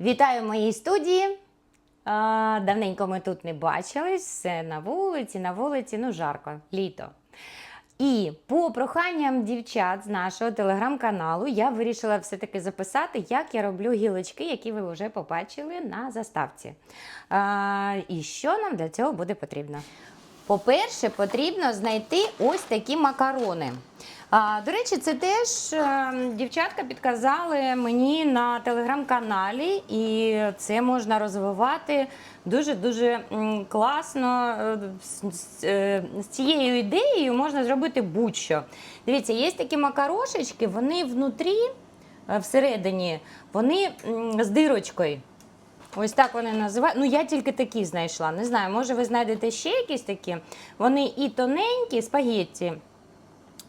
Вітаю в моїй студії. Давненько ми тут не бачились, все на вулиці, на вулиці, ну жарко, літо. І по проханням дівчат з нашого телеграм-каналу я вирішила все-таки записати, як я роблю гілочки, які ви вже побачили на заставці. І що нам для цього буде потрібно? По-перше, потрібно знайти ось такі макарони. До речі, це теж е, дівчатка підказали мені на телеграм-каналі, і це можна розвивати дуже-дуже класно. е, е, З цією ідеєю можна зробити будь-що. Дивіться, є такі макарошечки, вони внутрі, всередині, вони з дирочкою. Ось так вони називають. Ну, я тільки такі знайшла. Не знаю, може ви знайдете ще якісь такі. Вони і тоненькі, спагетті.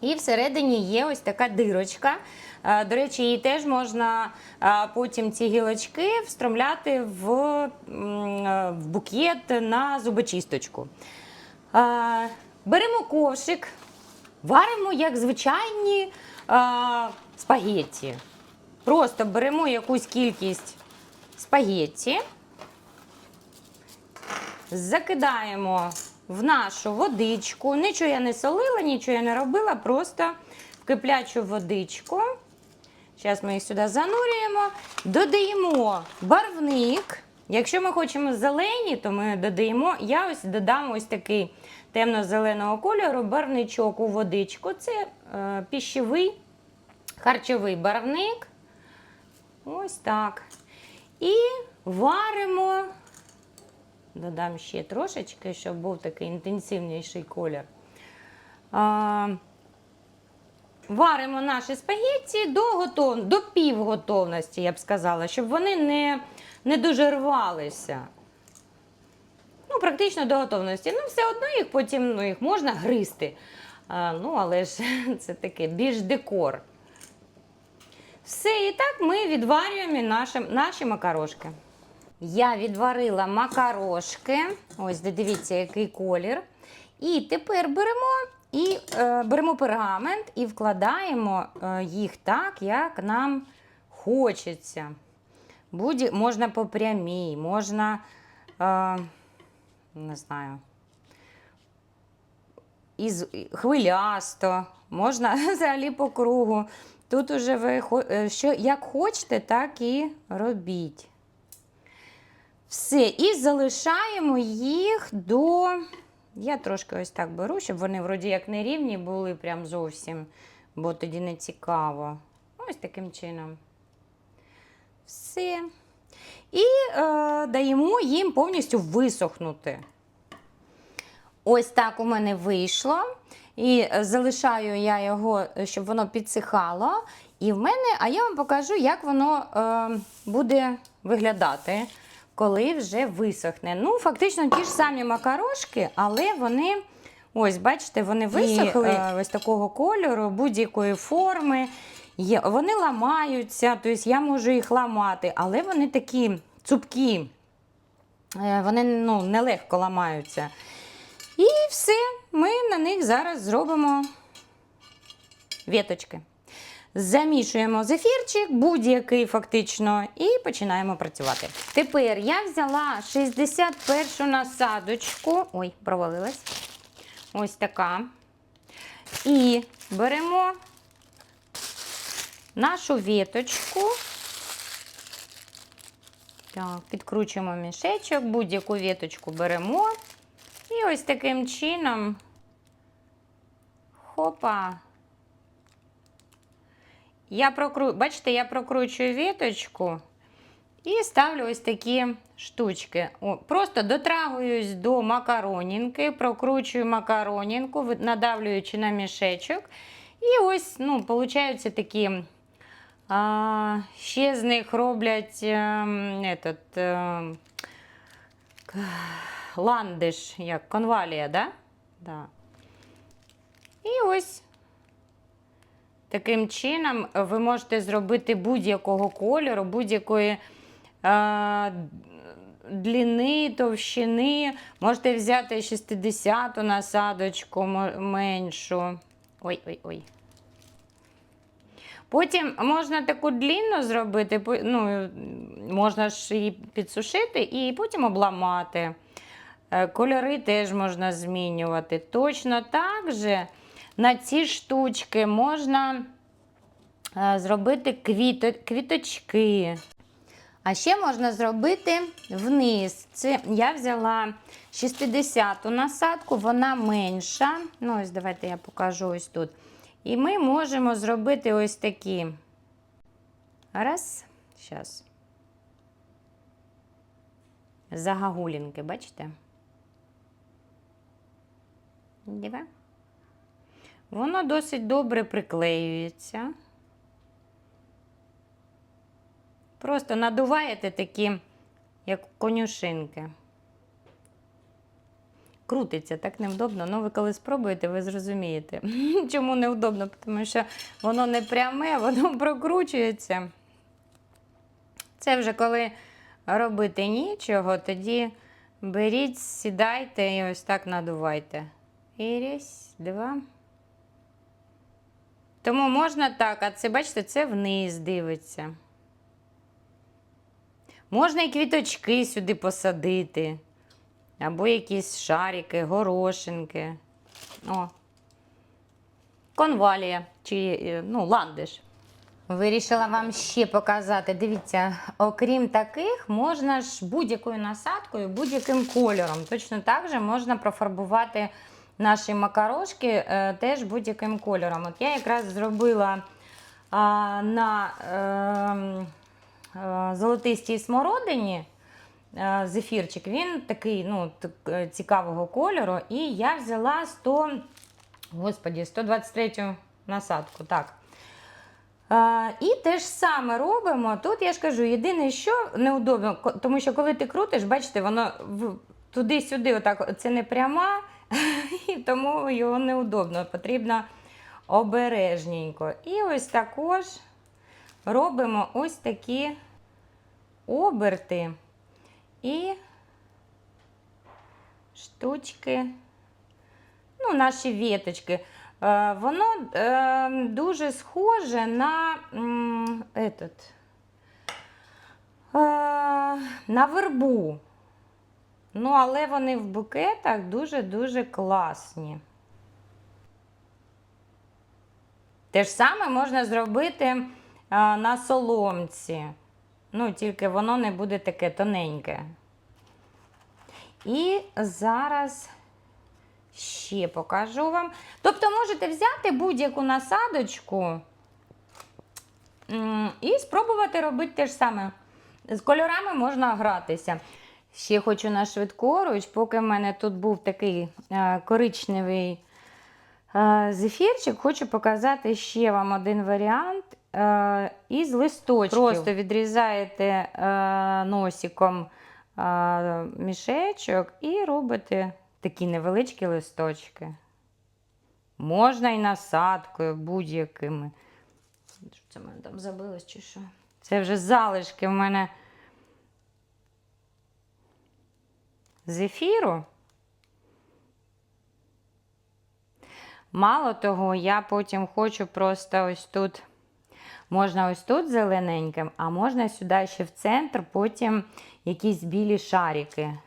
І всередині є ось така дирочка. Е, До речі, її теж можна е, потім ці гілочки встромляти в, е, в букет на зубочисточку. Беремо ковшик, варимо як звичайні спагетті. Просто беремо якусь кількість спагетті, закидаємо в нашу водичку. Нічого я не солила, нічого я не робила, просто в киплячу водичку. Зараз ми їх сюди занурюємо, додаємо барвник. Якщо ми хочемо зелені, то ми додаємо. Я ось додам ось такий темно-зеленого кольору барвничок у водичку. Це е, піщовий харчовий барвник. Ось так. І варимо. Додам ще трошечки, щоб був такий інтенсивніший колір. А, варимо наші спагетті до, готов... до півготовності, я б сказала, щоб вони не, не дуже рвалися. Ну, практично до готовності. Ну, все одно їх потім ну, їх можна гризти. А, ну, але ж це таке більш декор. Все, і так ми відварюємо наші, наші макарошки. Я відварила макарошки. Ось дивіться, який колір. І тепер беремо і е, беремо пергамент і вкладаємо е, їх так, як нам хочеться. Будь, можна по прямій, можна, е, не знаю, із хвилясто, можна взагалі по кругу. Тут уже ви е, що, як хочете, так і робіть. Все, і залишаємо їх до. Я трошки ось так беру, щоб вони вроді як не рівні були прям зовсім, бо тоді не цікаво. Ось таким чином. Все. І е, даємо їм повністю висохнути. Ось так у мене вийшло. І е, залишаю я його, е, щоб воно підсихало. І в мене, а я вам покажу, як воно е, буде виглядати, коли вже висохне. Ну, фактично ті ж самі макарошки, але вони, ось, бачите, вони висохли е, ось такого кольору, будь-якої форми. Є, вони ламаються, тобто я можу їх ламати, але вони такі цупкі, е, вони ну, нелегко ламаються. І все, ми на них зараз зробимо віточки. Замішуємо зефірчик, будь-який фактично, і починаємо працювати. Тепер я взяла 61 насадочку. Ой, провалилась. Ось така. І беремо нашу віточку. Так, підкручуємо мішечок, будь-яку віточку беремо. І ось таким чином. Хопа. Я прокру... Бачите, я прокручую віточку і ставлю ось такі штучки. О, просто дотрагуюсь до макаронінки, прокручую макаронінку, ви- надавлюючи на мішечок. І ось, ну, получаються такі. А, ще з них роблять ем, этот, ем, к- ландиш, як конвалія, да? Да. І ось таким чином ви можете зробити будь-якого кольору, будь-якої е, длини, товщини. Можете взяти 60-ту насадочку меншу. Ой-ой-ой. Потім можна таку длінну зробити, ну, можна ж її підсушити і потім обламати. Е, Кольори теж можна змінювати. Точно так же на ці штучки можна е, зробити квіто, квіточки. А ще можна зробити вниз. Це я взяла 60-ту насадку, вона менша. Ну, ось давайте я покажу ось тут. І ми можемо зробити ось такі. Раз, зараз. Загагулінки, бачите? Диве? Воно досить добре приклеюється. Просто надуваєте такі, як конюшинки. Крутиться так невдобно. Ну, ви коли спробуєте, ви зрозумієте, чому невдобно, тому що воно не пряме, воно прокручується. Це вже коли робити нічого, тоді беріть, сідайте і ось так надувайте. І раз, два. Тому можна так, а це, бачите, це вниз дивиться. Можна і квіточки сюди посадити. Або якісь шарики, горошинки. О. Конвалія чи е, ну, ландиш. Вирішила вам ще показати. Дивіться, окрім таких, можна ж будь-якою насадкою, будь-яким кольором. Точно так же можна профарбувати наші макарошки е, теж будь-яким кольором. От я якраз зробила на е, е, золотистій смородині е, зефірчик. Він такий ну, е, цікавого кольору. І я взяла 100, господі, 123 насадку. Так. А, і те ж саме робимо. Тут я ж кажу, єдине, що неудобно, тому що коли ти крутиш, бачите, воно туди-сюди, отак, це не пряма, і тому його неудобно. Потрібно обережненько. І ось також робимо ось такі оберти і штучки, ну, наші віточки. Е, Воно е, дуже схоже на этот, е, на вербу. Ну, але вони в букетах дуже-дуже класні. Те ж саме можна зробити е, на соломці. Ну, тільки воно не буде таке тоненьке. І зараз ще покажу вам. Тобто можете взяти будь-яку насадочку і спробувати робити те ж саме. З кольорами можна гратися. Ще хочу на швидкоруч, поки в мене тут був такий е, коричневий е, зефірчик, хочу показати ще вам один варіант е, із листочків. Просто відрізаєте носиком мішечок і робите такі невеличкі листочки. Можна і насадкою будь-якими. Це в мене там забилось чи що? Це вже залишки в мене зефіру. Мало того, я потім хочу просто ось тут, можна ось тут зелененьким, а можна сюди ще в центр, потім якісь білі шарики.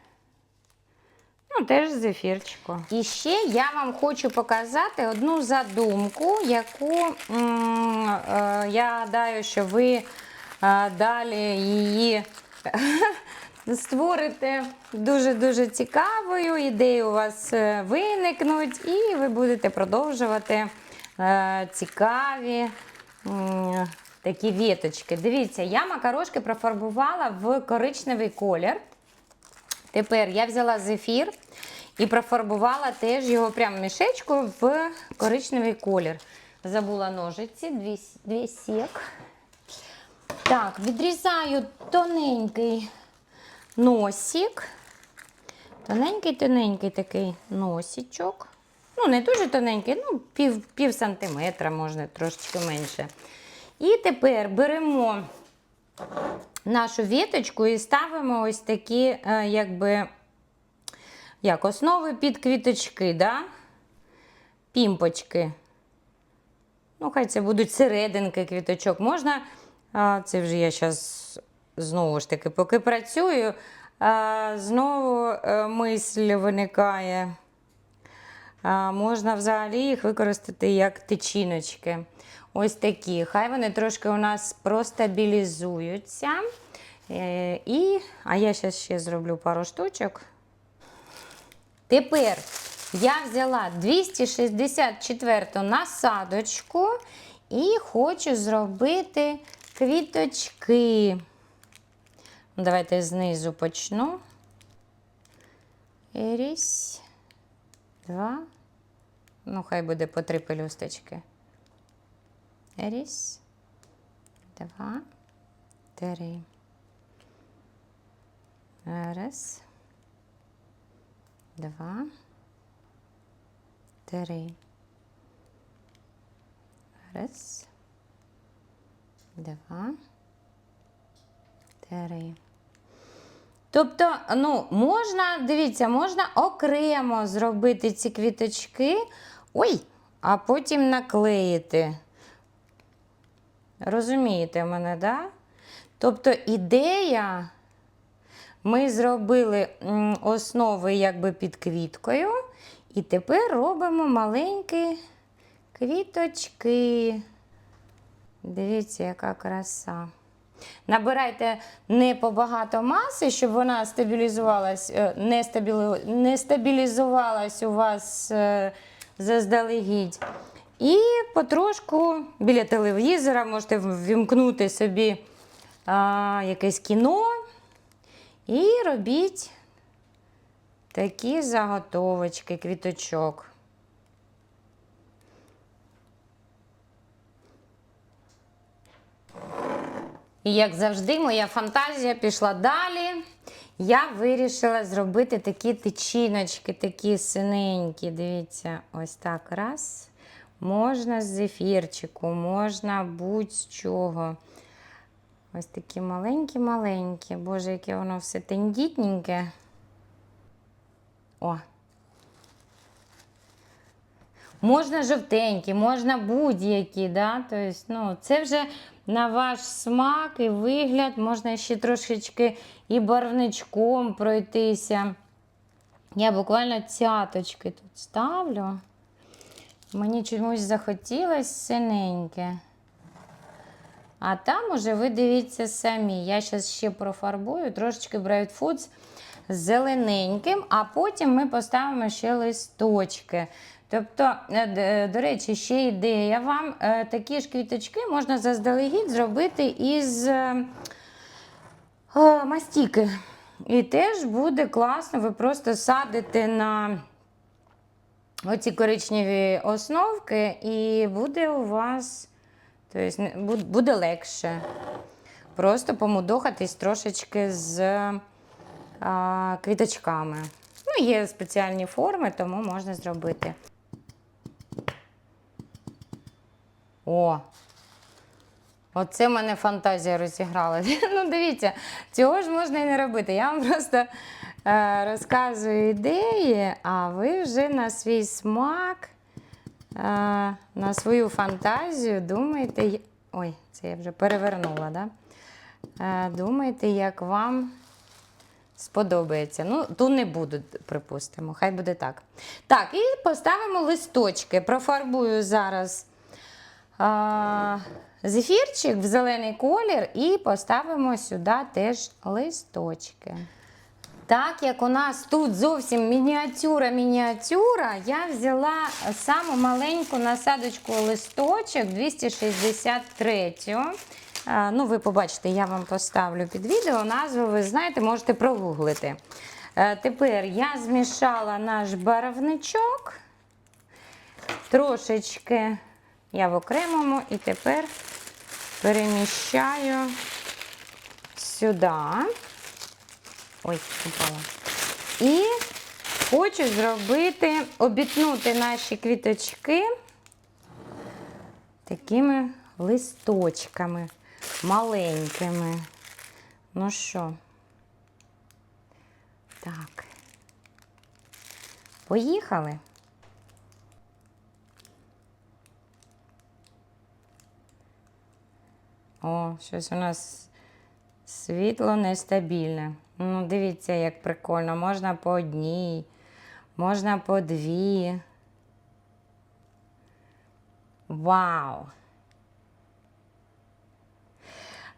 Ну, теж зефірчику. І ще я вам хочу показати одну задумку, яку е, я гадаю, що ви е, далі її створите дуже-дуже цікавою. Ідеї у вас е, виникнуть, і ви будете продовжувати е, цікаві. Такі віточки. Дивіться, я макарошки профарбувала в коричневий колір. Тепер я взяла зефір і профарбувала теж його прямо мішечку в коричневий колір. Забула ножиці, дві, дві сік. Так, відрізаю тоненький носик. Тоненький-тоненький такий носичок. Ну, не дуже тоненький, ну, пів, пів сантиметра, можна трошечки менше. І тепер беремо нашу віточку і ставимо ось такі, е, якби, як основи під квіточки, да? пімпочки. Ну, хай це будуть серединки квіточок. Можна, це вже я зараз знову ж таки, поки працюю, знову е, мисль виникає. Можна взагалі їх використати як тичіночки. Ось такі. Хай вони трошки у нас простабілізуються. Е, і, а я зараз ще зроблю пару штучок. Тепер я взяла 264 насадочку і хочу зробити квіточки. Давайте знизу почну. Рісь, два. Ну, хай буде по три пелюсточки. Рісь, два, три. Раз, два, три. Раз, два, три. Тобто, ну, можна, дивіться, можна окремо зробити ці квіточки, ой, а потім наклеїти. Розумієте мене, да? Тобто ідея, ми зробили основи якби під квіткою, і тепер робимо маленькі квіточки. Дивіться, яка краса. Набирайте не побагато маси, щоб вона стабілізувалась, е, не, стабілі... не стабілізувалась у вас е, заздалегідь. І потрошку біля телевізора можете ввімкнути собі а, якесь кіно і робіть такі заготовочки, квіточок. І як завжди, моя фантазія пішла далі. Я вирішила зробити такі тичіночки, такі синенькі. Дивіться, ось так раз. Можна з зефірчику, можна будь-з чого. Ось такі маленькі-маленькі. Боже, яке воно все тендітненьке. О. Можна жовтенькі, можна будь-які. Да? Тобто, ну, це вже на ваш смак і вигляд. Можна ще трошечки і барвничком пройтися. Я буквально цяточки тут ставлю. Мені чомусь захотілося синеньке. А там уже ви дивіться самі. Я зараз ще профарбую трошечки Bright Foods зелененьким, а потім ми поставимо ще листочки. Тобто, е, до речі, ще ідея вам. е, Такі ж квіточки можна заздалегідь зробити із е, е, мастіки. І теж буде класно, ви просто садите на оці коричневі основки, і буде у вас тобто, буде легше. Просто помудохатись трошечки з квіточками. Ну, є спеціальні форми, тому можна зробити. О! Оце в мене фантазія розіграла. Ну, дивіться, цього ж можна і не робити. Я вам просто е, розказую ідеї, а ви вже на свій смак, е, на свою фантазію думаєте. Ой, це я вже перевернула, да? Е, думаєте, як вам сподобається. Ну, ту не буду, припустимо, хай буде так. Так, і поставимо листочки. Профарбую зараз зефірчик в зелений колір і поставимо сюди теж листочки. Так як у нас тут зовсім мініатюра-мініатюра, я взяла саму маленьку насадочку листочок 263. А, Ну, ви побачите, я вам поставлю під відео. Назву ви знаєте, можете прогуглити. Е, Тепер я змішала наш барвничок. Трошечки я в окремому і тепер переміщаю сюди. Ой, упала. І хочу зробити, обітнути наші квіточки такими листочками маленькими. Ну що? Так. Поїхали. О, щось у нас світло нестабільне. Ну, дивіться, як прикольно. Можна по одній, можна по дві. Вау!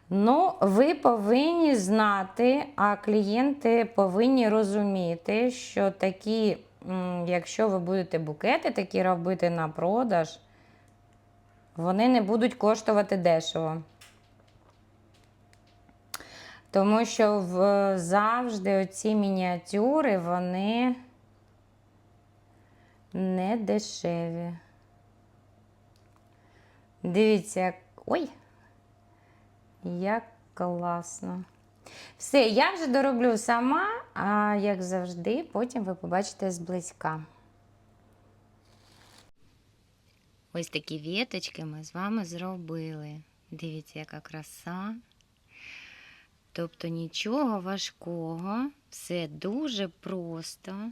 Ну, ви повинні знати, а клієнти повинні розуміти, що такі, якщо ви будете букети такі робити на продаж, вони не будуть коштувати дешево. Тому що в, завжди оці мініатюри, вони не дешеві. Дивіться, як. Ой! Як класно. Все, я вже дороблю сама, а як завжди, потім ви побачите зблизька. Ось такі віточки ми з вами зробили. Дивіться, яка краса. Тобто нічого важкого, все дуже просто.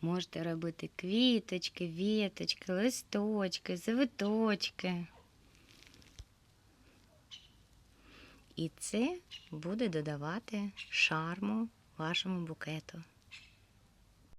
Можете робити квіточки, віточки, листочки, завиточки. І це буде додавати шарму вашому букету.